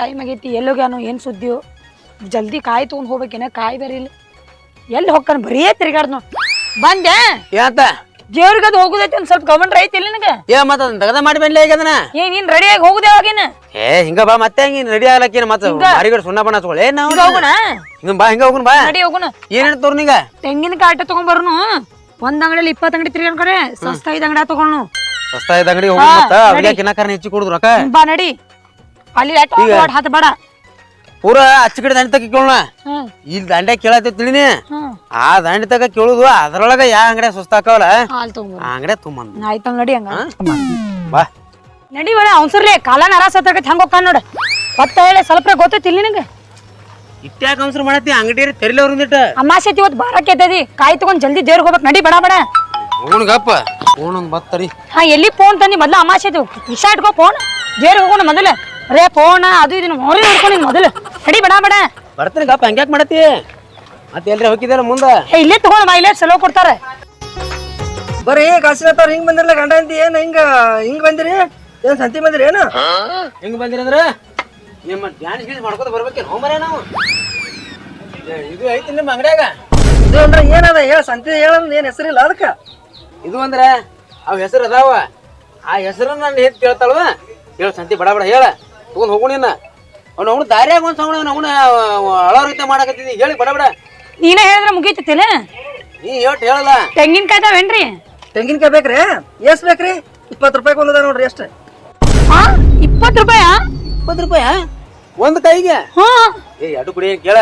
Time ಆಗೈತಿ ಎಲ್ಲೋಗ್ಯಾನು ಏನು ಸುದ್ದಿಯೋ. ಜಲ್ದಿ ಕಾಯಿ ತೊಗೊಂಡು ಹೋಗ್ಬೇಕೇನ ಕಾಯಿ ಬೇರೆ ಇಲ್ಲ. ಎಲ್ಲಿ ಹೋಗ್ತಾನೆ ಬರೀ ತಿರ್ಗಾಡ್ನು ಬಂದೆ. ಏನಂತ ದೇವ್ರಿಗೆ ಅದು ಹೋಗುದೈತಿ ಒಂದ್ ಸ್ವಲ್ಪ ಗಮನ ಐತಿ ಇಲ್ಲಿ ನಿನಗೆ. ಏ ಮತ್ತ ಅದನ್ನ ತಗದ ಮಾಡಿ ಬಂದ್ಲೆ ಈಗ ಅದನ್ನ? ಏ ನೀನ್ ಆಗಿ ಹೋಗುದೇ ಹೋಗಿನ ಏ ಹಿಂಗ ಬಾ ಮತ್ತೆ ಹಿಂಗ ರೆಡಿ ಆಗ್ಲಕ್ಕೇನ ಮತ್ತ ಮಾರಿಗಡೆ ಸುಣ್ಣ ಬಣ್ಣ ಹಚ್ಕೊಳ್ಳಿ ಏನ್ ನಾವು ಹಿಂಗ ಹೋಗೋಣ ಹಿಂಗ ಬಾ ಹಿಂಗ ಹೋಗೋಣ ಬಾ. ನಡಿ ಹೋಗೋಣ ಏನ್ ತೋರ್ ನೀಗ? ತೆಂಗಿನ ಕಾಟ ತಗೊಂಡ್ಬರ್ನು ಒಂದ್ ಅಂಗಡಿಯಲ್ಲಿ ಇಪ್ಪತ್ತು ಅಂಗಡಿ ತಿರ್ಗಾಡ್ ಕಡೆ ಸಸ್ತ ಐದ್ ಅಂಗಡಿ ತಗೊಂಡು ಸಸ್ತಾ ಐದ್ ಅಂಗಡಿ ಹೋಗಿ ಮತ್ತ ಅವ್ರಿಗೆ ಕಿನ್ನಕರ ಹೆಚ್ಚಿ ಕೊಡುದು ರೊಕ್ಕ ಬಾ ನಡಿ. ಅಲ್ಲಿ ಹತ್ ಬೇಡ. ಪೂರ ಅಚ್ಚ ಕಡೆ ದಂಡೆ ತಗ ಕೇಳೋಣ. ಹ್ಮ್. ಇಲ್ಲಿ ದಂಡೆ ಕೇಳತ್ತೆ ತಿಳಿನಿ. ಹ್ಮ್. ಆ ದಂಡೆ ತಗ ಕೇಳುದು ಅದ್ರೊಳಗ ಯಾವ ಅಂಗಡಿ ಸುಸ್ತಾಕವಲ್ಲ ಹಾಲ್ ತಗೊಂಡ್ಬರ್ ಆ ಅಂಗಡಿ ತುಂಬಂದ್ ಆಯ್ತು ನಡಿ ಹಂಗ. ಬಾ. ನಡಿ ಬೇಡ ಅವ್ಸರ್ಲಿ ಕಾಲ ನರಾಸತ್ತಾಗೈತಿ ಹಂಗ ಹೋಗ್ತಾನ ನೋಡ. ಹೊತ್ತ ಹೇಳಿ ಸ್ವಲ್ಪ ಗೊತ್ತೈತಿ ಇಲ್ಲಿ ನಿನಗೆ ಇಟ್ಟ್ಯಾಕ ಅವಸರ ಮಾಡತ್ತಿ? ಅಂಗಡಿ ತೆರಿಲಿ ಅವ್ರಿಂದಿಟ್ಟ ಅಮಾಸೆ ಇವತ್ತು ಬಾರಕ್ಕೆ ಎದ್ದದಿ. ಕಾಯಿ ತಗೊಂಡ್ ಜಲ್ದಿ ದೇವ್ರಿಗೆ ಹೋಗ್ಬೇಕು ನಡಿ ಬೇಡ ಬೇಡ. ಹೋಗುಣಗಪ್ಪ ಹೋಗುಣಂದ್ ಬತ್ತರಿ. ಹಾ ಎಲ್ಲಿ ಫೋನ್ ತಂದಿ? ಮೊದ್ಲು ಅಮಾಸೆ ವಿಷ ಇಟ್ಕೋ ಫೋನ್. ದೇವ್ರಿಗೆ ಹೋಗೋಣ ಮೊದಲು. ರೇ ಫೋನ್ ಅದು ಇದನ್ನ ಮೊರೆ ನೋಡ್ಕೊಂಡು ಮೊದಲು. ನಡಿ ಬೇಡ ಬೇಡ. ಬರ್ತೀನಿ ಗಪ್ಪ ಹಂಗ್ಯಾಕ್ ಮಾಡತಿ ಮತ್ತೆ ಎಲ್ರಿ ಹೋಗಿದಾರ ಮುಂದ? ಏ ಇಲ್ಲೇ ತಗೊಂಡ್ ಇಲ್ಲೇ ಸಲೋ ಕೊಡ್ತಾರೆ. ಬರ್ರಿ ಕಾಸಿನತ್ತವ್ರ ಹಿಂಗ್ ಬಂದಿರಲ್ಲ ಗಂಡ ಅಂತ ಏನ್ ಹಿಂಗ ಹಿಂಗ್ ಬಂದಿರಿ? ಏನ್ ಸಂತಿ ಬಂದಿರಿ ಏನು? ಹೆಂಗ್ ಬಂದಿರಿ ಅಂದ್ರ ನಿಮ್ಮ ಡ್ಯಾನ್ಸ್ ಗೀನ್ಸ್ ಮಾಡ್ಕೊತ ಬರ್ಬೇಕೇನು? ಹೋಮರೇ ನಾವು. ಏ, ಇದು ಐತಿ ನಿಮ್ಮ ಅಂಗಡ್ಯಾಗ? ಇದು ಅಂದ್ರೆ ಏನದ? ಹೇಳ ಸಂತಿ ಹೇಳಂದ್ ಏನ್ ಹೆಸರಿಲ್ಲ ಅದಕ್ಕ. ಇದು ಅಂದ್ರ ಅವ್ ಹೆಸರು ಅದಾವ. ಆ ಹೆಸರನ್ನ ನಾನು ಕೇಳ್ತಾಳವ ಹೇಳ ಸಂತಿ ಬಡ ಬಡ ಹೇಳ. ತಗೊಂಡ್ ಹೋಗು ನೀನ. ಅವ್ನು ದಾರಿಯಾಗ ಒಂದ್ ಸೌಣ ಅವನ ರೀತಿ ಮಾಡಕತ್ತಿದ್ದಿ. ಹೇಳಿ ಬಡ ಬಡ. ನೀನೇ ಹೇಳಿದ್ರೆ ಮುಗೀತಿಲ್ಲ ನೀ ಹೇಳ್ ಹೇಳಲ್ಲ. ತೆಂಗಿನಕಾಯಿ ತಾವೇನ್ರಿ ತೆಂಗಿನಕಾಯಿ ಬೇಕ್ರಿ? ಎಷ್ಟ್ ಬೇಕ್ರಿ? ಇಪ್ಪತ್ತು ರೂಪಾಯಿ ಒಂದದ ನೋಡ್ರಿ ಎಷ್ಟು? ಹಾ ಇಪ್ಪತ್ತು ರೂಪಾಯ? ಇಪ್ಪತ್ತು ರೂಪಾಯ? ಒಂದ್ ಕೈಗೆ ಹಾ. ಏ ಎರಡು ಕುಡಿ ಕೇಳ.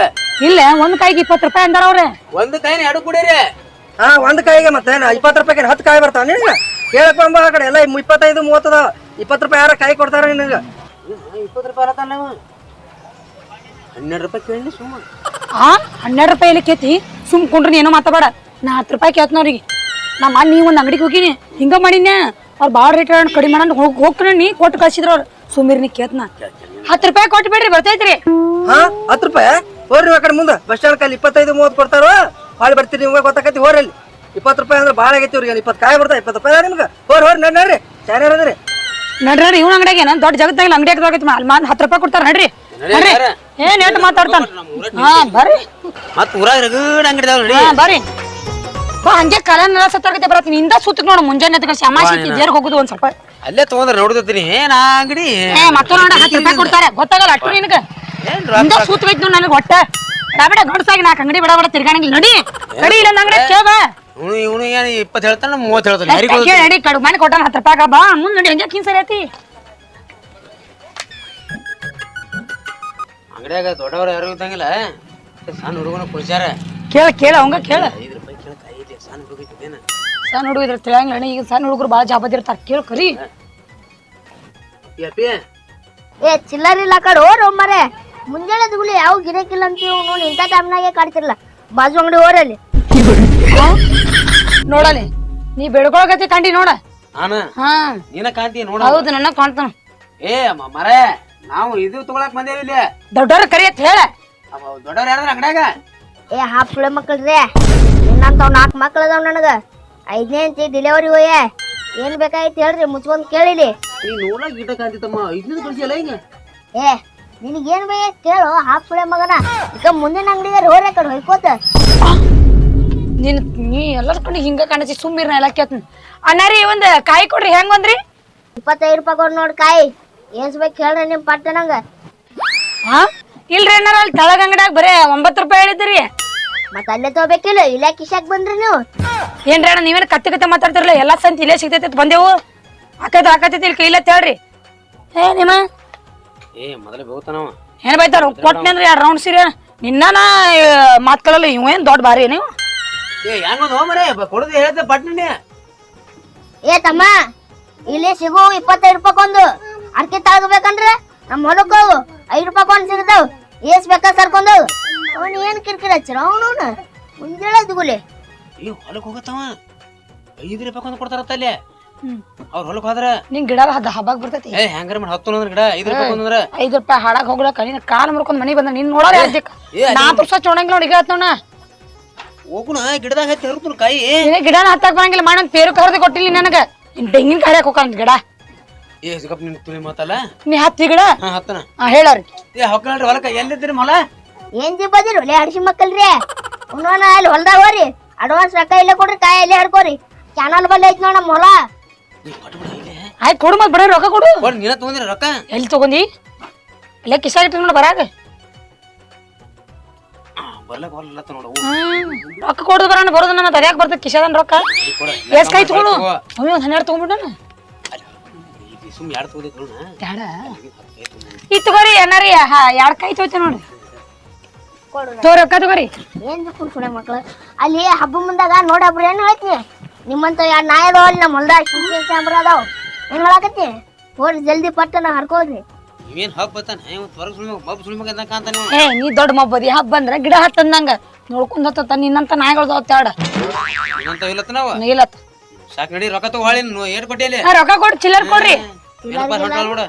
ಇಲ್ಲ ಒಂದ್ ಕಾಯಿಗೆ ಇಪ್ಪತ್ತು ರೂಪಾಯಿ ಅಂದಾರ ಅವ್ರೆ. ಒಂದ್ ಕೈನ ಎರಡು ಕುಡೀರಿ. ಹಾ ಒಂದ್ ಕಾಯಿಗೆ ಮತ್ತೆ ಇಪ್ಪತ್ತು ರೂಪಾಯಿ ಹತ್ತು ಕಾಯಿ ಬರ್ತಾವ ನಿನಗ? ಕೇಳಕ್ ಬಂಬ ಆ ಕಡೆ. ಎಲ್ಲ ಇಪ್ಪತ್ತೈದು ಮೂವತ್ತದ. ಇಪ್ಪತ್ತು ರೂಪಾಯಿ ಯಾರ ಕಾಯಿ ಕೊಡ್ತಾರ ನಿನಗ? ಇಪ್ಪತ್ತು ರೂಪಾಯಿ ಹನ್ನೆರಡು ರೂಪಾಯಿ ಕೇಳಿ ಸುಮ್ಮ. ಆ? ಹನ್ನೆರಡು ರೂಪಾಯಿ ಇಲ್ಲಿ ಕೇತಿ ಸುಮ್ ಕುಂಡ್ರಿ ಏನೋ ಮಾತಾಡ ನಾ ಹತ್ತು ರೂಪಾಯಿ ಕೇಳ್ತನವ್ರಿಗೆ ನಮ್ಮ ನೀ ಒಂದು ಅಂಗಡಿಗೆ ಹೋಗಿನಿ. ಹಿಂಗ ಮಾಡಿನ ಅವ್ರು ಭಾಳ ರೇಟ್ ಕಡಿಮೆ ಮಾಡೋಣ ಹೋಗಿ ಹೋಗ್ತಾನೆ ನೀ ಕೊಟ್ಟು ಕಳ್ಸಿದ್ರ ಅವ್ರು. ಸುಮ್ಮಿರ್ ನೀ ಕೇತ್ನ ಹತ್ತು ರೂಪಾಯಿ ಕೊಟ್ಟು ಬಿಡ್ರಿ ಬರ್ತೈತ್ರಿ. ಹಾ? ಹತ್ತು ರೂಪಾಯಿ? ಹೋರಿ ಆ ಕಡೆ ಮುಂದೆ. ಬಸ್ ಸ್ಟ್ಯಾಂಡ್ ಕಲ್ಲಿ ಇಪ್ಪತ್ತೈದು ಮೂವತ್ತು ಕೊಡ್ತಾರ? ಹಾಳು ಬರ್ತೀರಿ ನಿಮ್ಗೆ ಗೊತ್ತಾಕತಿ ಹೋರಲ್ಲಿ ಅಲ್ಲಿ. ಇಪ್ಪತ್ತು ರೂಪಾಯಿ ಅಂದ್ರೆ ಭಾಳ ಆಗೈತಿ ಇವ್ರಿಗೆ ಇಪ್ಪತ್ತು ಕಾಯಿ ಬರ್ತಾ ಇಪ್ಪತ್ತು ರೂಪಾಯಿ ನಿಮ್ಗೆ. ಹೋರಿ ಹೋರಿ ನಡ್ ನಡ್ರಿ. ಚಾರಿ ಅದ್ರಿ ನಡ್ರಿ ನಡ್ರಿ ಇವ್ನ ಅಂಗಡಿಗೆ ಏನ ದೊಡ್ಡ ಜಗತ್ತಾಗಿಲ್ಲ ಅಂಗಡಿ ಆಗೈತಿ ಅಲ್ಲಿ ಹತ್ತು ರೂಪಾಯಿ ಕೊಡ್ತಾರ ನಡ್ರಿ. ನಡ್ರಿ. ಏನ್ ಏಟ್ ಮಾತಾಡ್ತಾನ? ಹಾ ಬರ್ರಿ. ಮತ್ ಊರಾಗ ರಗಡ್ ಅಂಗಡಿ ನೋಡಿ ಹಾ ಬರ್ರಿ. ಬಾ ಹಂಗೆ ಕಲ ಸತ್ತಾಗತ್ತೆ ಬರತ್ತೀನಿ ಇಂದ ಸುತ್ತ ನೋಡು ಮುಂಜಾನೆ ದೇರ್ಗೆ ಹೋಗುದು ಒಂದ್ ಸ್ವಲ್ಪ. ಅಲ್ಲೇ ತಗೊಂಡ್ರೆ ನೋಡ್ದತ್ತೀನಿ ಏನ್ ಆ ಅಂಗಡಿ. ಏ ಮತ್ತೊಂದು ನೋಡ ಹತ್ತು ರೂಪಾಯಿ ಕೊಡ್ತಾರೆ. ಗೊತ್ತಾಗಲ್ಲ ಅಟ್ಟು ನಿನಗೆ. ಹಿಂದ ಸೂತ್ ನೋಡಿ ನನಗೆ ಹೊಟ್ಟೆ. ಬೇಡ ಗಡ್ಸಾಗಿ ನಾಲ್ಕು ಅಂಗಡಿ ಬಿಡ ಬೇಡ ತಿರ್ಗಾಣಂಗಿಲ್ಲ. ನಡಿ. ನಡಿ ಇಲ್ಲ ಅಂಗಡಿ ಕೇಳ ಇವನು ಇವನು ಏನ್ ಇಪ್ಪತ್ತು ಹೇಳ್ತಾನ ಮೂವತ್ತು ಹೇಳ್ತಾನೆ. ಯಾರಿಗೂ ಕೇಳಿ ನಡಿ ಕಡು ಮನೆ ಕೊಟ್ಟಾನ ಹತ್ತು ರೂಪಾಯಿ ಬಾ ಮುಂದೆ ನೋಡಿ ಹೆಂಗೆ ಕಿನ್ ಸರಿ ಐತಿ ಅಂಗಡಿಯಾಗ ದೊಡ್ಡವ್ರು ಯಾರು ಇದ್ದಂಗಿಲ್ಲ ಸಣ್ಣ ಹುಡುಗನ ಕುಡಿಸ್ಯಾರ. ಕೇಳ ಕೇಳ ಅವಂಗ ಕೇಳ. ಐದು ರೂಪಾಯಿ ಕೇಳ ಸಣ್ಣ ಹುಡುಗ ಇದ್ದೇನ ಸಣ್ಣ ಹುಡುಗ ಇದ್ರೆ ತಿಳಿಯಂಗಿಲ್ಲ ಈಗ ಸಣ್ಣ ಹುಡುಗರು ಭಾಳ ಜಾಬದಿರ್ತಾರ ಕೇಳ ಕರಿ. ಯಪ್ಪಿ ಏ ಚಿಲ್ಲರ್ ಇಲ್ಲ ಕಡು ರೊಮ್ಮರೆ ಮರೆ. ಮುಂಜಾನೆ ಗುಳಿ ಯಾವ ಗಿರಕಿಲ್ಲ ಅಂತ ನೋಡು ಇಂಥ ಟೈಮ್ನಾಗೆ ಕಾಡ್ತಿರಲ್ಲ ಬಾಜು ಅಂಗಡಿ ಹೋರಲ್ಲಿ ನೋಡಲಿ. ನೀ ಬೆಳ್ಕೊಳಕತ್ತಿ ಕಂಡಿ ನೋಡ. ನಾನು ಹಾ. ನೀನ ಕಾಂತಿ ನೋಡ. ಹೌದು ನನ್ನ ಕಾಣ್ತಾನ. ಏ ಮರೆ ನಾವು ಇದು ತಗೊಳಕ್ ಬಂದೇವಿ ಇಲ್ಲಿ. ದೊಡ್ಡವ್ರ ಕರಿಯತ್ ಅಂತ ಹೇಳ. ಅವ ಯಾರ ಅಂಗಡ್ಯಾಗ? ಏ ಹಾಫ್ ಕಿಲೋ ಮಕ್ಕಳ್ರಿ. ಇನ್ನಂತಾವ್ ನಾಲ್ಕು ಮಕ್ಳು ಅದಾವ ನನಗ. ಐದನೇ ಅಂತಿ ಡಿಲೆವರಿ ಹೋಯೆ. ಏನ್ ಬೇಕಾಯ್ತಿ ಹೇಳ್ರಿ ಮುಚ್ಕೊಂಡ್ ಕೇಳಿಲಿ. ನೀ ನೋಡಕ್ ಗಿಟ ತಮ್ಮ ಕಳ್ಸಿಯಲ್ಲ ಈಗ ಏ ನಿನಗೇನ್ ಬೇಕು ಕೇಳು ಹಾಫ್ ಕಿಲೋ ಮಗನ. ಈಗ ಮುಂದಿನ ಅಂಗಡಿಗಾರ ಹೋಗ್ರಿ ಕಡೆ ಹೊಯ್ಕೋತ. ಎಲ್ಲರ ಕಡೆ ಹಿಂಗ ಕಾಣತಿ ಸುಮ್ಮಿರ್ನ ಎಲ್ಲ ಕೇಳ್ತೀನಿ. ಅಣ್ಣಾರಿ ಒಂದ್ ಕಾಯಿ ಕೊಡ್ರಿ ಹೆಂಗ್ ಒಂದ್ರಿ? ಇಪ್ಪತ್ತೈದು ರೂಪಾಯಿ ಕೊಡ್ ನೋಡಿ ಕಾಯಿ. ಏನ್ಸ್ ಬೇಕು ಹೇಳ್ರಿ ನಿಮ್ ಪಟ್ಟ ನಂಗ. ಹಾ? ಇಲ್ರಿ ಅಣ್ಣಾರ ಅಲ್ಲಿ ತಳಗ ಅಂಗಡ್ಯಾಗ ಬರೇ ಒಂಬತ್ತು ರೂಪಾಯಿ ಹೇಳಿದ್ರಿ ಮತ್ತ ಅಲ್ಲೇ ತಗೋಬೇಕಿಲ್ಲ ಇಲ್ಲೇ ಕಿಶಾಕ್ ಬಂದ್ರಿ ನೀವು. ಏನ್ರಿ ಅಣ್ಣ ನೀವೇನು ಕತ್ತೆ ಕತ್ತೆ ಮಾತಾಡ್ತಿರಲ್ಲ ಎಲ್ಲ ಸಂತ ಇಲ್ಲೇ ಸಿಗ್ತೈತಿ ಅಂತ ಬಂದೆವು. ಆಕೈತೆ ಆಕತೈತಿ ಇಲ್ಲಿ ಕೈಲೇ ಹೇಳ್ರಿ ಏ ನಿಮ್ಮ? ಏ ಮೊದಲೇ ಬೋತಾನವ ಏನ್ ಬೈತಾರ ಅಂದ್ರೆ ಎರಡು ರೌಂಡ್ ಸೀರೆ? ನಿನ್ನ ಮಾತ್ಕೊಳ್ಳಲ್ಲ ಇವೇನ್ ದೊಡ್ಡ ಬಾರಿ ನೀವು? ಏ ಹೆಂಗೊಂದು ಹೋಮರೆ ಕೊಡದು ಹೇಳ್ದೆ ಪಟ್ನೆ ಏ ತಮ್ಮ ಇಲ್ಲಿ ಸಿಗು ಇಪ್ಪತ್ತೈದು ರೂಪಾಯಿ ಅರ್ಕೆ ತಳಗಬೇಕಂದ್ರೆ ನಮ್ಮ ಹೊಲಕ್ಕೆ ಹೋಗು ಐದು ರೂಪಾಯಿ ಕೊಂಡು ಸಿಗ್ತಾವ್. ಏಸ್ ಬೇಕಾ ಸರ್ಕೊಂಡು ಅವನು ಏನ್ ಕಿರಿಕಿರಿ ಹಚ್ಚಿರ? ಅವನು ಮುಂಜಾನೆ ದುಗುಲಿ ಈ ಹೊಲಕ್ ಹೋಗತ್ತವ? ಐದು ರೂಪಾಯಿ ಕೊಂದು ಕೊಡ್ತಾರತ್ತ ಅಲ್ಲಿ. ಅವ್ರ ಹೊಲಕ್ ಹೋದ್ರ? ನಿಂಗ್ ಗಿಡ ಹದ ಹಬ್ಬಕ್ ಬರ್ತೈತಿ. ಏ ಹೆಂಗಾರ ಮಾಡಿ ಹತ್ತು ಅಂದ್ರೆ ಗಿಡ? ಐದು ರೂಪಾಯಿ ಅಂದ್ರೆ? ಐದು ರೂಪಾಯಿ ಹಾಡಕ್ ಹೋಗ್ಲಕ್ಕ. ನಿನ್ನ ಕಾಲ್ ಮುರ್ಕೊಂಡ್ ಮನಿ ಬಂದ ನಿನ್ ನೋಡೋಣ ನಾಲ್ಕು ನಾ ಪುರ್ಸ ಚೋಣಂಗಿಲ್ಲ ನೋಡಿ ನೋಡ ಹೋಗುಣ ಗಿಡದಾಗ ಹತ್ತಿ ಕೈ ಕಾಯಿ. ನಿನ್ನ ಗಿಡನ ಹತ್ತಾಕ್ ಬರಂಗಿಲ್ಲ ಮಾಡಂತ ಪೇರು ಕರ್ದು ಕೊಟ್ಟಿಲ್ಲ ನನಗೆ. ನಿನ್ ತೆಂಗಿನ ಕಾಯಿ ಹೋಗಂತ ಗಿಡ. ಏ ಸಿಗಪ್ಪ ನಿನ್ ತುಳಿ ಮಾತಲ್ಲ? ನೀ ಹತ್ತಿ ಗಿಡ? ಹಾ ಹತ್ತನ. ಹಾ ಹೇಳಾರಿ ಏ ಹೊಕ್ಕಳ್ರಿ ಹೊಲಕ್ಕ ಎಲ್ಲಿದ್ದೀರಿ ಮೊಲ? ಏನ್ ಜಿಬ್ಬದಿರು ಲೇ ಹಡ್ಸಿ ಮಕ್ಕಳ್ರಿ. ಅಲ್ಲಿ ಹೊಲ್ದಾಗ ಹೋರಿ ಅಡ್ವಾನ್ಸ್ ರೊಕ್ಕ ಇಲ್ಲೇ ಕೊಡ್ರಿ ಕಾಯಿ ಇಲ್ಲೇ ಹಡ್ಕೋರಿ ಚಾನಲ್ ಬಲ್ಲಿ ಐತಿ ನೋಡ ನಮ್ಮ ಹೊಲ. ಆಯ್ತು ಕೊಡು ಮತ್ ಬರೀ ರೊಕ್ಕ ಕೊಡು. ನೀನ ತಗೊಂದಿರ ರೊಕ್ಕ? ಎಲ್ಲಿ ತಗೊಂಡಿ ಇಲ್ಲೇ ಕಿಸ ಇಟ್ಟು ನೋಡಿ ಬರಾಗ. ಬರ್ಲಕ್ ಬರ್ಲತ್ತ ನೋಡು ರೊಕ್ಕ ಕೊಡುದು ಬರೋಣ ಬರೋದು ನಮ್ಮ ತರ್ಯಾಕ ಬರ್ತದೆ ಕಿಶದನ್ ರೊಕ್ಕ. ಎಷ್ಟು ಎಸ್ ಕೈ ತಗೊಳು ಅವ್ ಒಂದ್ ಹನ್ನೆರಡು ತಗೊಂಡ್ಬಿಡ ಸುಮ್ ಯಾರು ತಗೋದಿ ತಗೊಳ್ಳ ಬ್ಯಾಡ. ಈ ತಗೋರಿ ಏನಾರಿ ಹಾ ಯಾರ್ ಕೈ ತೋಯ್ತೆ ನೋಡಿ. ತೋ ರೊಕ್ಕ ತಗೋರಿ. ಏನ್ ಮಕ್ಳು? ಅಲ್ಲಿ ಹಬ್ಬ ಮುಂದಾಗ ನೋಡಬ್ರಿ ಏನು ಹೇಳ್ತೀನಿ ನಿಮ್ಮಂತ ಎರಡು ನಾಯಿ ಅದಾವ ಅಲ್ಲಿ ನಮ್ಮ ಹೊಲ್ದಾಗ. ಕ್ಯಾಮ್ರಾ ಅದಾವ. ಏನ್ ಹೇಳಕತ್ತಿ ಹೋರಿ ಜಲ್ದಿ ಪಟ್ಟನ ಹರ್ಕೋದ್ರಿ. ನೀವೇನ್ ಹಬ್ಬ ಬತ್ತಾನ ಇವತ್ತು ಹೊರಗೆ ಸುಳ್ಮೆ ಮಬ್ಬ ಸುಳ್ಮೆ ಅಂತ ಕಾಂತಾನೆ ಏ ನೀ ದೊಡ್ಡ ಮಬ್ಬದಿ ಹಬ್ಬ ಬಂದ್ರ ಗಿಡ ಹತ್ತಂದಂಗ ನೋಡ್ಕೊಂಡ್ ಹತ್ತ ನಿನ್ನಂತ ನಾಯಿಗಳು ತ್ಯಾಡ ಏನಂತ ಇಲ್ಲತ್ತ ನಾವು? ಇಲ್ಲತ್. ಸಾಕ್ ನಡಿ ರೊಕ್ಕ ತಗೋ ಹಾಳಿ ಏಟ್ ಕೊಟ್ಟಿಯಲ್ಲಿ ಆ, ರೊಕ್ಕ ಕೊಡ್ ಚಿಲ್ಲರ್ ಕೊಡ್ರಿ. ಏನಪ್ಪ ಹೊಂಟಾಳ ನೋಡ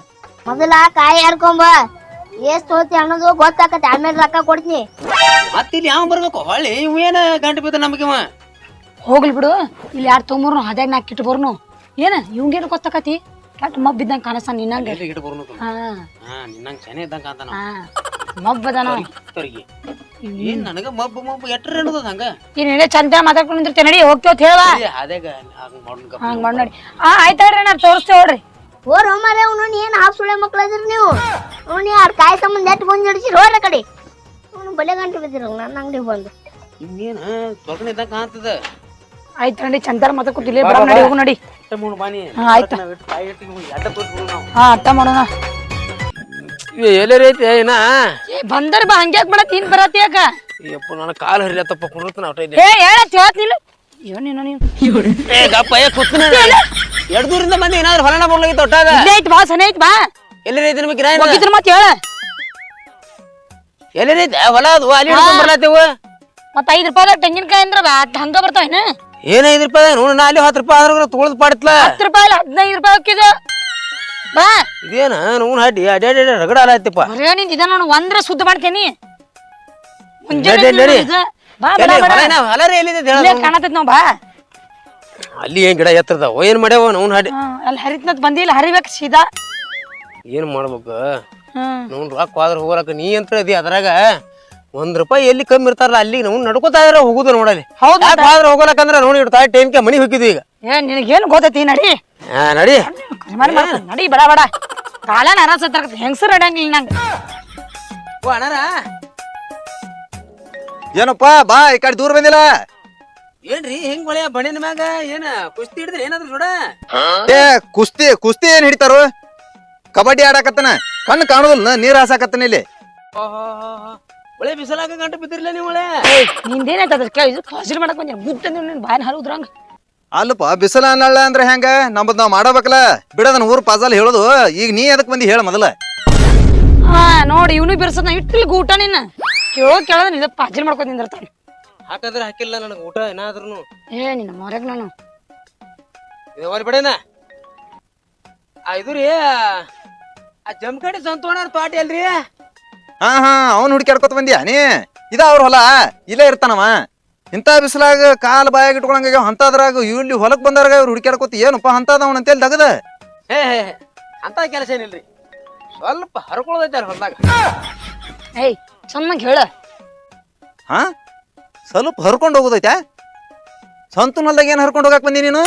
ಮೊದಲ ಕಾಯಿ ಹರ್ಕೊಂಬ ಎಷ್ಟ್ ಹೋತಿ ಅನ್ನೋದು ಗೊತ್ತಾಕತ್ತೆ. ಆಮೇಲೆ ರೊಕ್ಕ ಕೊಡ್ತೀನಿ. ಮತ್ತೆ ಇಲ್ಲಿ ಯಾವ ಬರ್ಬೇಕು? ಹೊಳ್ಳಿ ಇವ್ ಏನ ಗಂಟು ಬಿದ್ದ ನಮ್ಗೆ ಇವ? ಹೋಗ್ಲಿ ಬಿಡು. ಇಲ್ಲಿ ಯಾರು ತೊಂಬರ್ನು ಅದೇ ನಾಕ್ ಇಟ್ಬರ್ನು. ಏನ ಇವಂಗೇನು ಗೊತ್ತಾಕತಿ? ಕೆಟ್ಟ ಮಬ್ಬ ಇದ್ದಂಗ ಕಾಣಸ್ತಾನ ನಿನ್ನಂಗ ಎಲ್ಲಿ ಇಟ್ಟು ಬರ್ನು ಹಾ. ಹಾ ನಿನ್ನಂಗ್ ಚೆನ್ನ ಇದ್ದಂಗ ಕಾಣ್ತಾನ ಹಾ. ಮಬ್ಬದನ ತರಿಗೆ. ಏನ್ ನನಗ ಮಬ್ಬ ಮಬ್ಬ ಎಟ್ರ ಅನ್ನೋದು ಹಂಗ? ಈ ನೆನೆ ಚಂದ ಮಾತಾಡ್ಕೊಂಡು ನಿಂತಿರ್ತೆ ನಡಿ ಹೋಗ್ತೇವ್ ಹೇಳ ಏ, ಅದೇಗ ಹಂಗ ಗಪ್ಪ. ಹಂಗ್ ಮಾಡಿ ನೋಡಿ. ಆ ಆಯ್ತಾಡ್ರಿ ನಾ ತೋರಿಸ್ತೇವೆ ನೋಡ್ರಿ. ಓರ್ ಹೋಮಾರೆ ಅವ್ನು ಏನ್ ಹಾಫ್ ಸುಳೆ ಮಕ್ಳು ಅದಿರಿ ನೀವು? ಅವ್ನು ಯಾರು ಕಾಯಿ ಸಂಬಂಧ ಎಟ್ಟು ಬಂದು ಹಿಡಿಸಿರಿ ಹೋರ ಕಡೆ? ಅವ್ನು ಬಲೆ ಗಂಟು ಬಿದ್ದಿರ ನನ್ನ ಅಂಗಡಿ ಬಂದು. ಇನ್ನೇನ ತೊರ್ಕನ ಇದ್ದಂಗ ಕಾಣ್ತದ ಆಯ್ತು ನಡಿ ಚಂದಾರ ಮತ್ತೆ ಕೂತಿಲ್ಲ ಬರ ನಡಿ ಹೋಗು ನಡಿ. ಹಾ, ಆಯ್ತು. ಹಾ ಅರ್ಥ ಮಾಡೋಣ. ಎಲ್ಲೇ ಐತೆ ಏನ? ಏ ಬಂದರ ಬಾ ಹಂಗ್ಯಾಕ್ ಮಾಡತ್ ಬರತ್ತಿ ಯಾಕ? ಯಪ್ಪ ನನ್ನ ಕಾಲು ಹರಿಲತ್ತಪ್ಪ ಕುಡಿರ್ತಾನ ಏ ಹೇಳತ್ ಹೇಳ್ತಿಲ್ಲ ಅಯ್ಯೋ ನೀನು ನೀವು ಏ ಗಪ್ಪ ಏ ಕೂತ್ನ ಎರಡು ದೂರಿಂದ ಬಂದು ಏನಾದ್ರು ಹೊಲನ ಬರ್ಲಾಗಿತ್ತು ಒಟ್ಟಾಗ? ಇಲ್ಲೇ ಐತಿ ಬಾ ಸನೇ ಐತಿ ಬಾ. ಎಲ್ಲೇ ಐತಿ ನಿಮಗೆ ಹೋಗಿದ್ರ ಮತ್ತೆ ಹೇಳ. ಎಲ್ಲೇ ಐತೆ? ಹೊಲ ಅದು ಅಲ್ಲಿ ಬರ್ಲಾತೇವು ಮತ್ತ ಐದ್ ರೂಪಾಯಿ ತೆಂಗಿನಕಾಯಿ ಅಂದ್ರ ಹಂಗ ಬರ್ತಾವೇನ? ಏನ್ ಐದು ರೂಪಾಯಿ ನೋಡು ನಾ ಅಲ್ಲಿ ಹತ್ತು ರೂಪಾಯಿ ಆದ್ರೂ ತೊಗೊಳದ್ ಪಾಡಿತ್ಲ. ಹತ್ತು ರೂಪಾಯಿ ಅಲ್ಲ ಹದಿನೈದು ರೂಪಾಯಿ ಹಾಕಿದ ಬಾ. ಇದೇನ ನೋವು ಹಡ್ಡಿ ಅಡ್ಯಾಡ ರಗಡ ಆಯ್ತಪ್ಪ. ಬರೇ ನಿಂತ ಇದ ನೋಡು ಒಂದ್ರ ಶುದ್ಧ ಮಾಡ್ತೇನಿ. ನಡಿ, ನಡಿ, ನಡಿ. ಬಾ ಬಾ, ಬಾ, ಬಾ. ಇಲ್ಲೇ ಕಾಣತೈತ್ ನಾವ್ ಅಲ್ಲಿ ಏನ್ ಗಿಡ ಎತ್ತರದವ ಏನ್ ಮಾಡ್ಯಾವ ನೋವು ಹಡ್ಡಿ. ಹಾ, ಅಲ್ಲಿ ಹರಿತ್ನತ್ ಬಂದಿಲ್ಲ ಹರಿಬೇಕು ಸೀದಾ. ಏನ್ ಮಾಡ್ಬೇಕು? ಹ್ಮ್ ನೋನ್ ರೊಕ್ಕ ಹೋದ್ರ ಹೋಗಕ್ಕೆ ನೀ ಅಂತ ಅದಿ ಅದ್ರಾಗ. ಒಂದ್ ರೂಪಾಯಿ ಎಲ್ಲಿ ಕಮ್ಮಿ ಇರ್ತಾರಲ್ಲ ಅಲ್ಲಿ ನಾವು ನಡ್ಕೋತಾ ಇದ್ರೆ ಹೋಗುದು ನೋಡಲಿ ಹೌದು ಹೋಗಲಕ್ಕಂದ್ರೆ ನೋಡಿ ಇಡ್ತಾ ಟೈಮ್ಗೆ ಮನಿ ಹೋಗಿದ್ವಿ ಈಗ. ಏ ನಿನಗೇನು ಗೊತ್ತೈತಿ ನಡಿ. ನಡಿ. ನಡಿ ಬಡ ಬಡ. ಕಾಲ ಅರಸ ಹೆಂಗಸರು ಅಡಂಗಿಲ್ಲ ನಂಗೆ. ಓ ಅಣ್ಣಾರ. ಏನಪ್ಪ ಬಾ ಈ ಕಡೆ ದೂರ ಬಂದಿಲ್ಲ. ಏನ್ರಿ ಹೆಂಗ್ ಮಳೆ ಬಣ್ಣಿನ ಮ್ಯಾಗ? ಏನ ಕುಸ್ತಿ ಹಿಡಿದ್ರಿ ಏನಾದ್ರು ನೋಡ ಏ ಕುಸ್ತಿ ಕುಸ್ತಿ ಏನ್ ಹಿಡಿತಾರು? ಕಬಡ್ಡಿ ಆಡಕತ್ತನ ಕಣ್ಣು ಕಾಣುದಿಲ್ಲ ನೀರ್ ಹಾಸಾಕತ್ತನ ಇಲ್ಲಿ. ಒಳ್ಳೆ ಬಿಸಿಲಾಗ ಗಂಟು ಬಿದ್ದಿರ್ಲ ನೀವು ಒಳ್ಳೆ? ನಿಂದೇನಾಯ್ತು ಅದ್ರ ಕೇಳಿ? ಕಾಜಿಲ್ ಮಾಡಕ್ ಬಂದ ಮುಟ್ಟ ನಿನ್ ಬಾಯ್ ಹರಿದ್ರಂಗ ಅಲ್ಲಪ್ಪ ಬಿಸಿಲ ಅನ್ನಲ್ಲ ಅಂದ್ರೆ ಹೆಂಗ? ನಮ್ಮದ್ ನಾವ್ ಮಾಡಬೇಕಲ್ಲ? ಬಿಡದನ್ ಊರ್ ಪಾಜಲ್ ಹೇಳೋದು. ಈಗ ನೀ ಅದಕ್ ಬಂದಿ ಹೇಳ ಮೊದಲ. ಹಾ ನೋಡಿ ಇವನು ಬಿರ್ಸದ ಇಟ್ಟಿಲ್ ಊಟ ನಿನ್ನ ಕೇಳೋ ಕೇಳದ ನಿಜ ಪಾಜಲ್ ಮಾಡ್ಕೊಂಡ್ ನಿಂದಿರ್ತಾನೆ. ಹಾಕಂದ್ರೆ ಹಾಕಿಲ್ಲ ನನಗೆ ಊಟ ಏನಾದ್ರೂ ಏ ನಿನ್ನ ಮೊರಗ್ ನಾನು. ಬಿಡೇನ. ಆ ಇದು ರೀ ಆ ಜಮ್ಕಡಿ ಸಂತೋಣ ಪಾಟಿ ಅಲ್ರಿ? ಹಾ ಹಾ ಅವ್ನು ಹುಡುಕ್ಯಾಡ್ಕೊತ ಬಂದ್ಯಾ ನೀ? ಇದ ಅವ್ರ ಹೊಲ? ಇಲ್ಲೇ ಇರ್ತಾನವ? ಇಂಥ ಬಿಸಿಲಾಗ ಕಾಲ್ ಬಾಯಾಗ ಇಟ್ಕೊಳಂಗ ಅಂತದ್ರಾಗ ಇಲ್ಲಿ ಹೊಲಕ್ ಬಂದಾಗ ಇವ್ರು ಹುಡುಕ್ಯಾಡ್ಕೊತ ಏನಪ್ಪ ಅಂತದವನ್ ಅಂತೇಳಿ ತಗದ ಹೇ ಹೇ ಹೇ. ಅಂತ ಕೆಲಸ ಏನಿಲ್ರಿ? ಸ್ವಲ್ಪ ಹರ್ಕೊಳ್ದಾಗ ಅವ್ರ ಹೊಲ್ದಾಗ. ಏಯ್ ಚೆನ್ನಾಗಿ ಹೇಳ. ಹಾ? ಸ್ವಲ್ಪ ಹರ್ಕೊಂಡು ಹೋಗೋದೈತೆ ಸ್ವಂತ ಹೊಲ್ದಾಗ ಏನ್ ಹರ್ಕೊಂಡು ಹೋಗಕ್ ಬಂದಿ ನೀನು?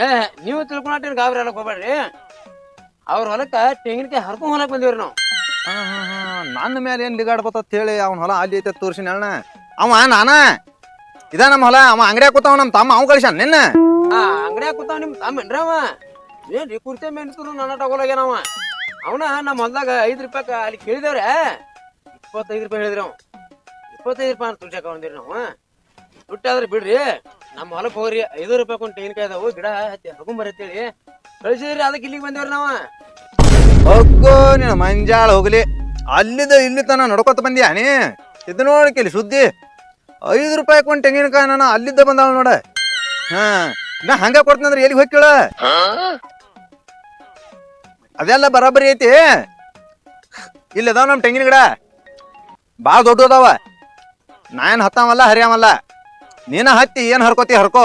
ಏ ಹೇ, ನೀವು ತಿಳ್ಕೊಳಟ್ಟೇನು ಗಾಬರಿ ಎಲ್ಲ ಹೋಗ್ಬೇಡ್ರಿ. ಅವ್ರ ಹೊಲಕ್ಕ ತೆಂಗಿನಕಾಯಿ ಹರ್ಕೊಂಡ್ ಹೊಲಕ್ ಬಂದಿವ್ರಿ ನಾವು. ಹಾ, ಹಾ, ಹಾ. ನನ್ನ ಮೇಲೆ ಏನು ಲಿಗಾಡ್ ಬತ್ತ ಹೇಳಿ ಅವ್ನ ಹೊಲ ಅಲ್ಲಿ ಐತೆ ತೋರಿಸಿ ಅಣ್ಣ. ಅವ ನಾನ. ಇದ ನಮ್ಮ ಹೊಲ ಅವ ಅಂಗಡಿಯಾಗ ಕೂತಾವ ನಮ್ಮ ತಮ್ಮ ಅವ್ ಕಳಿಸ್ಯಾನ ನಿನ್ನ. ಆ ಅಂಗಡಿಯಾಗ ಕೂತಾವ ನಿಮ್ ತಮ್ಮನ್ರಿ ಅವ? ಏನ್ರಿ ಕುರ್ತೆ ಮೇನ್ಸು ನನ್ನ ತಗೊಳಗೇನವ ಅವನ ನಮ್ಮ ಹೊಲ್ದಾಗ ಐದು ರೂಪಾಯಿ ಅಲ್ಲಿ ಕೇಳಿದವ್ರೆ. ಇಪ್ಪತ್ತೈದು ರೂಪಾಯಿ ಹೇಳಿದ್ರಿ ಅವ. ಇಪ್ಪತ್ತೈದು ರೂಪಾಯಿ ಅಂತ ತುಳ್ಸಾಕ ಬಂದಿರಿ ನಾವು. ದುಡ್ಡಾದ್ರೆ ಬಿಡ್ರಿ. ನಮ್ಮ ಹೊಲಕ್ಕೆ ಹೋಗ್ರಿ. ಐದು ರೂಪಾಯಿ ಕೊಂಡು ತೆಂಗಿನಕಾಯಿ ಅದಾವು ಗಿಡ ಹತ್ತಿ ಹರ್ಕೊಂಬರತ್ತೇಳಿ ಕಳಿಸಿದ್ರಿ ಅದಕ್ಕೆ ಇಲ್ಲಿಗೆ ಬಂದೇವ್ರಿ ನಾವು. ಹೋಗೋ ನೀನು ಮಂಜಾಳ ಹೋಗ್ಲಿ. ಅಲ್ಲಿದ ಇಲ್ಲಿ ತನ ನಡ್ಕೊತ ಬಂದ್ಯಾ ನೀ? ನೋಡಿ ಕೇಳಿ ಸುದ್ದಿ. ಐದು ರೂಪಾಯಿ ಕೊಂಡ್ ತೆಂಗಿನಕಾಯಿ ನಾನು ಅಲ್ಲಿದ್ದ ಬಂದಾಳ ನೋಡ. ಹಾ, ನಾ ಹಂಗ ಕೊಡ್ತಂದ್ರೆ ಎಲ್ಲಿಗೆ ಹೋಗಿ ಕೇಳ ಅದೆಲ್ಲ ಬರಾಬರಿ ಐತಿ. ಇಲ್ಲಿ ನಮ್ ತೆಂಗಿನ ಗಿಡ. ಭಾಳ ದೊಡ್ಡ ಅದಾವ. ನಾ ಏನ್ ಹತ್ತಾವಲ್ಲ, ಹರಿಯಾವಲ್ಲ? ನೀನ ಹತ್ತಿ, ಏನ್ ಹರ್ಕೋತಿ ಹರ್ಕೋ.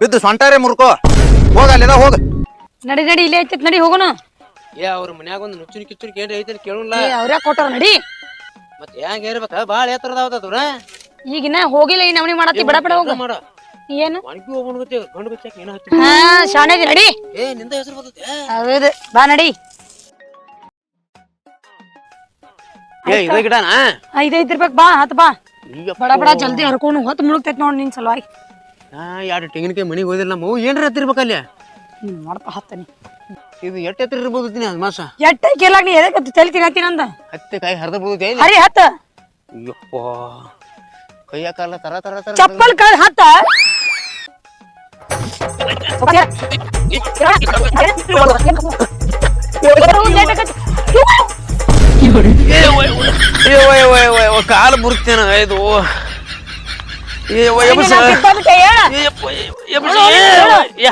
ಬಿದ್ದು ಸೊಂಟಾರೆ ಮುರ್ಕೋ. ಹೋಗ ಅಲ್ಲಿದ ಹೋಗ. ನಡಿ ನಡಿ, ಇಲ್ಲೇ ಐತಿ, ನಡಿ ಹೋಗೋಣ. ಏ ಅವ್ರ ಮನ್ಯಾಗ ಒಂದು ನುಚ್ಚು ಕಿಚ್ಚುರಿ ಕೇಳಿ ಐತಿ ಕೇಳಲ್ಲ. ಏ ಅವ್ರ್ಯಾ ಕೊಟ್ಟಾರ ನಡಿ. ಮತ್ತೆ ಹೆಂಗ ಇರ್ಬೇಕ ಭಾಳ ಎತ್ತರದಾವತ್ತವ್ರ ಈಗಿನ ಹೋಗಿಲ್ಲ ಈ ನವಣಿ ಮಾಡತ್ತಿ. ಬಡ ಬಡ ಹೋಗ. ಮಾಡ. ಏನು? ಒಣಗಿ ಹೋಗೋಣ ಗೊತ್ತೇ ಗಂಡು ಬಚ್ಚಾಕ ಏನೋ ಹತ್ತಿ. ಹಾ ಶಾಣೆದಿ ನಡಿ. ಏ ನಿಂದ ಹೆಸರು ಬರ್ತೈತೆ. ಹೌದು ಬಾ ನಡಿ. ಏ ಇದ ಗಿಡನಾ? ಐದೈದು ಇರ್ಬೇಕು ಬಾ ಹತ್ ಬಾ. ಈಗ ಬಡ ಬಡ ಜಲ್ದಿ ಹರ್ಕೊಂಡು ಹೊತ್ತು ಮುಳುಗ್ತೈತಿ ನೋಡಿ ನಿನ್ ಸಲುವಾಗಿ. ಹಾ ಎರಡು ತೆಂಗಿನಕಾಯಿ ಮನಿಗೆ ಹೋದಿಲ್ಲ ನಮ್ಮ ಅವ್ವ ಏನ್ರ ಹತ್ತಿರ್ಬೇಕಲ್ಲ ಮಾಡಪ್ಪ ಹತ್ತನಿ. ಇದು ಎಷ್ಟು ಎತ್ತರ ಇರ್ಬೋದು ತಿನ್ನ ಮಾಸ ಎಟ್ಟ ಕೇಳಾಗ ನೀ ಎದಕ್ಕೆ ತಲೆ ತಿನ್ನತ್ತೀನಿ ಅಂದ ಹತ್ತೆ ಹರಿದ ಹರಿ ಹತ್ತ. ಅಯ್ಯಪ್ಪ. ಕೈಯ ಕಾಲ ತರ ತರ ತರ. ಚಪ್ಪಲ್ ಕಾಲ್ ಹತ್ತ. ಕಾಲು ಮುರುತ್ತೇನ ಇದು.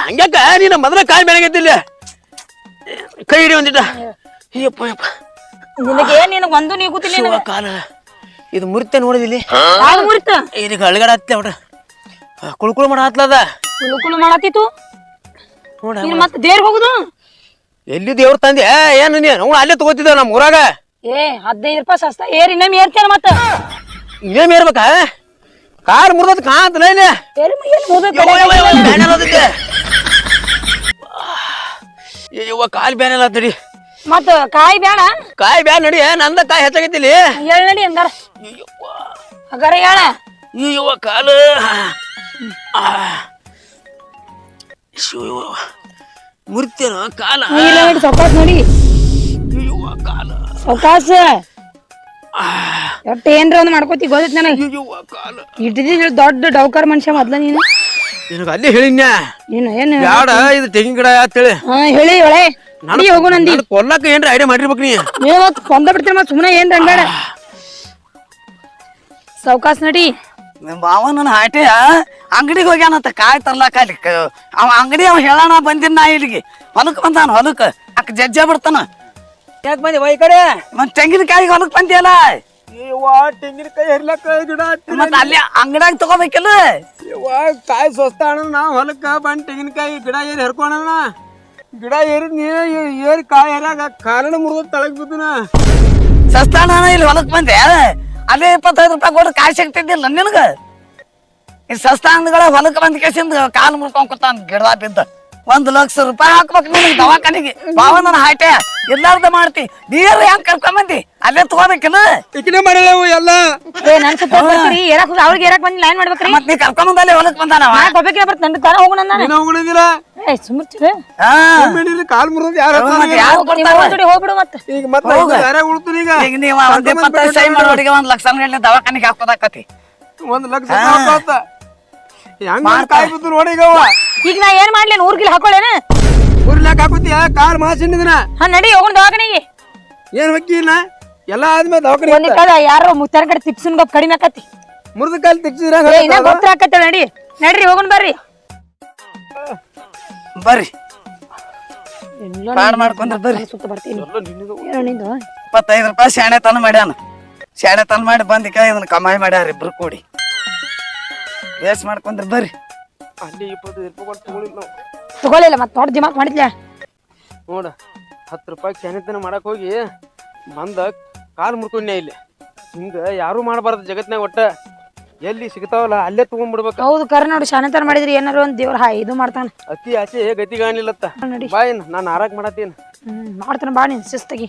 ಹಂಗ್ಯಾಕ? ನೀನ ಮೊದಲ ಕಾಲ್ ಬೆಳಗೈತಿಲ್ಲ ಕೈ ಹಿಡಿ ಒಂದಿಟ ಅಯ್ಯಪ್ಪ ಅಯ್ಯಪ್ಪ. ನಿನಗೆ ನಿನಗೆ ಒಂದು ನೀ ಗೊತ್ತಿಲ್ಲ ಕಾಲ. ಇದು ಮುರಿತೆ ನೋಡಿದಿಲ್ಲಿ ಯಾವ್ದು ಮುರಿತ? ಇದಕ್ಕೆ ಅಳಗಡ ಹತ್ತೆ ಅವ್ರ ಕುಳುಕುಳು ಮಾಡ ಹತ್ಲದ ಕುಳುಕುಳು ಮಾಡತ್ತಿತ್ತು ನೋಡ ನೀನ್ ಮತ್ತೆ ದೇವ್ರಿಗೆ ಹೋಗುದು? ಎಲ್ಲಿ ದೇವ್ರ ತಂದೆ? ಏನು ನೀ ಅವ್ನು ಅಲ್ಲೇ ತಗೋತಿದ್ದ ನಮ್ಮ ಊರಾಗ. ಏ ಹದಿನೈದು ರೂಪಾಯಿ ಸಸ್ತ. ಏರಿ ಇನ್ನೊಮ್ಮೆ ಏರ್ತೇನೆ ಮತ್ತ. ಇನ್ನೇಮ್ ಮೇರ್ಬೇಕಾ ಕಾರ್ ಕಾಂತ ಕಾಂತಲ ಏರ್ ಮುಗ್ದು ಯವ್ವ, ಕಾಲ್ ಯವ್ವ, ಅಲ್ಲ ಅಲ್ಲತ್ತಡಿ ಮತ್ತ ಕಾಯಿ ಬೇಡ ಕಾಯಿ ಬ್ಯಾನ್ ನಡಿ ನಂದ ಕಾಯಿ ಹೆಚ್ಚಾಗೈತಿಲಿ ಹೇಳ ನಡಿ ಹಂಗಾರ. ಹಂಗಾರ ಹೇಳ. ಯವ್ವ ಕಾಲು. ಆ. ಶಿವ. ಮುರಿತೇನೋ ಕಾಲ. ಇಲ್ಲ ನೋಡಿ ಸೌಕಾಸ್ ನೋಡಿ. ಯುವ ಕಾಲ. ಸೌಕಾಸ್. ಒಟ್ಟು ಏನ್ರ ಒಂದು ಮಾಡ್ಕೋತಿ ಗೊತ್ತೈತಿ ನನಗೆ. ಯವ್ವ ಕಾಲ. ಇಟ್ಟಿದ್ದೀನಿ ದೊಡ್ಡ ಡೌಕರ್ ಮನುಷ್ಯ ಮೊದ್ಲ ನೀನು. ನಿನಗ ಅಲ್ಲೇ ಹೇಳಿನ್ಯ ಏನು ಏನು ಬ್ಯಾಡ ಇದು ತೆಂಗಿನ ಗಿಡ ಅಂತೇಳಿ ಹಾ ಹೇಳಿ ಹೇಳೆ ನಡಿ ಹೋಗು ನಂದಿ. ನಾನು ಕೊಲ್ಲಕ್ಕ ಏನ್ರ ಐಡಿಯಾ ಮಾಡಿರ್ಬೇಕು ನೀ. ನೀವು ಕೊಂದ ಬಿಡ್ತೀನಿ ಮತ್ತೆ ಸುಮ್ಮನೆ ಏನ್ ರಂಗಾಡ ಸೌಕಾಸ್ ನಡಿ. ನಿಮ್ಮ ಮಾವ ನನ್ನ ಹಾಟೆಯ ಅಂಗಡಿಗೆ ಹೋಗ್ಯಾನಂತ ಕಾಯಿ ತರ್ಲಾಕ ಅಲ್ಲಿ ಕ- ಅವ ಅಂಗಡಿ ಅವ ಹೇಳೋಣ ಬಂದಿನ ನಾ ಇಲ್ಲಿಗೆ. ಹೊಲಕ್ ಬಂದಾನ ಹೊಲಕ್. ಅಕ್ಕ ಜಜ್ಜ ಬಿಡ್ತಾನ. ಯಾಕೆ ಬಂದಿ ಒಯ್ ಕಡೆ? ಮತ್ತೆ ತೆಂಗಿನಕಾಯಿಗೆ ಹೊಲಕ್ ಬಂದಿಯಲ್ಲ? ತೆಂಗಿನಕಾಯಿ ಹರಿಲಕ್ಕ ಗಿಡ ಅಲ್ಲಿ ಅಂಗಡಿಯಾಗ ತಗೋಬೇಕಲ್ಲ? ಕಾಯಿ ಸ್ವಸ್ತ ಅಣ್ಣ ನಾವು ಹೊಲಕ್ಕ ಬಂದ್ ತೆಂಗಿನಕಾಯಿ ಗಿಡ ಏರಿ ಹರ್ಕೋಣ ಗಿಡ ಏರಿ ನೀ ಏರಿ ಕಾಯಿ ಹರಿಯಾಗ ಕಾರಣ ಮುರಿದ ತಳಗ್ ಬಿದ್ದನ. ಸಸ್ತಾನ ಇಲ್ಲಿ ಹೊಲಕ್ ಬಂದೆ. ಅದೇ ಇಪ್ಪತ್ತೈದು ರೂಪಾಯಿ ಕೊಟ್ಟು ಕಾಯಿ ಸಿಗ್ತಿದ್ದಿಲ್ಲ ನಿನಗ? ಈ ಸಸ್ತಾನಗಳ ಹೊಲಕ್ ಬಂದ ಕೇಸಿಂದ ಕಾಲು ಮುರ್ಕೊಂಡ್ ಕೂತಾನ ಗಿಡದ ಬಿದ್ದ. ಒಂದ್ ಲಕ್ಷ ರೂಪಾಯಿ ಹಾಕ್ಬೇಕು ನಿನಗೆ ದವಾಖಾನಿಗೆ. ಬಾವ ನನ್ನ ಹಾಟೆ ಇಲ್ಲಾರ್ದ ಮಾಡ್ತಿ. ನೀರ್ ಹೆಂಗ್ ಕರ್ಕೊಂಬಂದಿ ಅಲ್ಲೇ ತಗೋಬೇಕಿಲ್ಲ ಈಕಿನೇ ಮಾಡಿಲ್ಲ ಎಲ್ಲ. ಏ ನನ್ ಸುತ್ತ ಬರ್ತೀರಿ ಏರಾಕ್ ಹೋಗಿ ಅವ್ರಿಗೆ ಏರಾಕ್ ಬಂದಿಲ್ಲ ಲೈನ್ ಮಾಡ್ಬೇಕ್ರಿ. ಮತ್ ನೀ ಕರ್ಕೊಂಬಂದಲ್ಲಿ ಹೊಲಕ್ ಕೊಡ್ಬೇಕಿಲ್ಲ ಬರ್ತ ನಂದು ತಾನ ಹೋಗೋಣ ನಾನು ನೀನು ಹೋಗುಣಿದಿಲ್ಲ ಏ ಸುಮ್ಮನೆ ಹಾ. ಮಾಡಿರಿ ಕಾಲ್ ಮುರಿದ್ ಯಾರ ಮತ್ ಯಾರು ಕೊಡ್ತಾರ? ಹೋಗ್ಬಿಡು ಮತ್ತೆ. ಈಗ ಮತ್ತೆ. ಯಾರೇ ಈಗ? ಈಗ ನೀವು ಒಂದ್ ಇಪ್ಪತ್ತೈದು ಸೈ ಮಾಡೋರಿಗೆ ಒಂದ್ ಲಕ್ಷ ಗಂಟೆ ದವಾಖಾನಿಗೆ ಹಾಕೋದಾಕತಿ ಒಂದ್ ಲಕ್ಷ ಹೆಂಗ್ ಕಾಯಿ ಬಿದ್ದು ನೋಡಿ ಈಗ ಅವ ಈಗ ನಾ ಏನ್ ಮಾಡ್ಲಿ ಊರ್ಗಿಲ್ ಹಾಕೊಳ್ಳೇನ? ಉರ್ಲಾಕ್ ಹಾಕೋತಿಯ ಕಾಲ್ ಮಾಸಿಂದಿನ ಹಾ ನಡಿ ಹೋಗೋಣ ದವಾಖಾನಿಗೆ. ಏನ್ ಹೊಕ್ಕಿಲ್ಲ ಎಲ್ಲ ಆದ್ಮೇಲೆ ದವಾಖಾನೆ ಒಂದ್ ಕಾಲ ಯಾರೋ ಮುತ್ತಾರ ಕಡೆ ತಿಪ್ಸನ್ ಗೊತ್ತ ಕಡಿಮೆ ಆಕತಿ. ಮುರಿದ ಕಾಲ್ ಏ ಇನ್ನ ಆಕತ್ತ ನಡಿ. ನಡ್ರಿ ಹೋಗೋಣ ಬರ್ರಿ. ಬರ್ರಿ. ಪಾಡ್ ಮಾಡ್ಕೊಂಡ್ರೆ ಬರ್ರಿ. ಸುತ್ತ ಬರ್ತೀನಿ. ಏನೋ ನಿಂದು? ಇಪ್ಪತ್ತೈದು ರೂಪಾಯಿ ಶಾಣೆ ತನ ಮಾಡ್ಯಾನ. ಶಾಣೆ ತನ್ ಮಾಡಿ ಬಂದಿಕ ಇದನ್ನ ಕಮಾಯಿ ಮಾಡ್ಯಾರ ಇಬ್ರು ಕೂಡಿ. ಬೇಸ್ ಮಾಡ್ಕೊಂಡ್ರ ಬರ್ರಿ. ಅಲ್ಲಿ ಇಪ್ಪತ್ತು ರೂಪಾಯಿ ಕೊಟ್ಟು ತಗೊಳಿಲ್ಲ ನಾವು. ಮತ್ತೆ ದೊಡ್ಡ ದಿಮಾಕ್ ಮಾಡಿದ್ಲ? ನೋಡ ಹತ್ತು ರೂಪಾಯಿ ಕೆನೆತನ ಮಾಡಕ್ ಹೋಗಿ ಬಂದ ಕಾಲ್ ಮುರ್ಕೊಂಡೆ ಇಲ್ಲಿ. ಹಿಂಗ ಯಾರು ಮಾಡಬಾರ್ದು ಜಗತ್ನಾಗ ಒಟ್ಟ. ಎಲ್ಲಿ ಸಿಗ್ತಾವಲ್ಲ ಅಲ್ಲೇ ತಗೊಂಡ್ಬಿಡ್ಬೇಕು. ಹೌದು ಕರೆ ನೋಡಿ ಶಾನಂತರ ಮಾಡಿದ್ರಿ ಏನಾರು ಒಂದ್ ದೇವ್ರ ಹಾ ಇದು ಮಾಡ್ತಾನ. ಅತಿ ಆಚೆ ಗತಿ ಕಾಣಲಿಲ್ಲತ್ತ. ನೋಡಿ ಬಾಯ್ ನಾನು ಆರಾಕ್ ಮಾಡತ್ತೀನಿ. ಹ್ಮ್ ಮಾಡ್ತಾನ ಬಾ ನೀನ್ ಶಿಸ್ತಾಗಿ.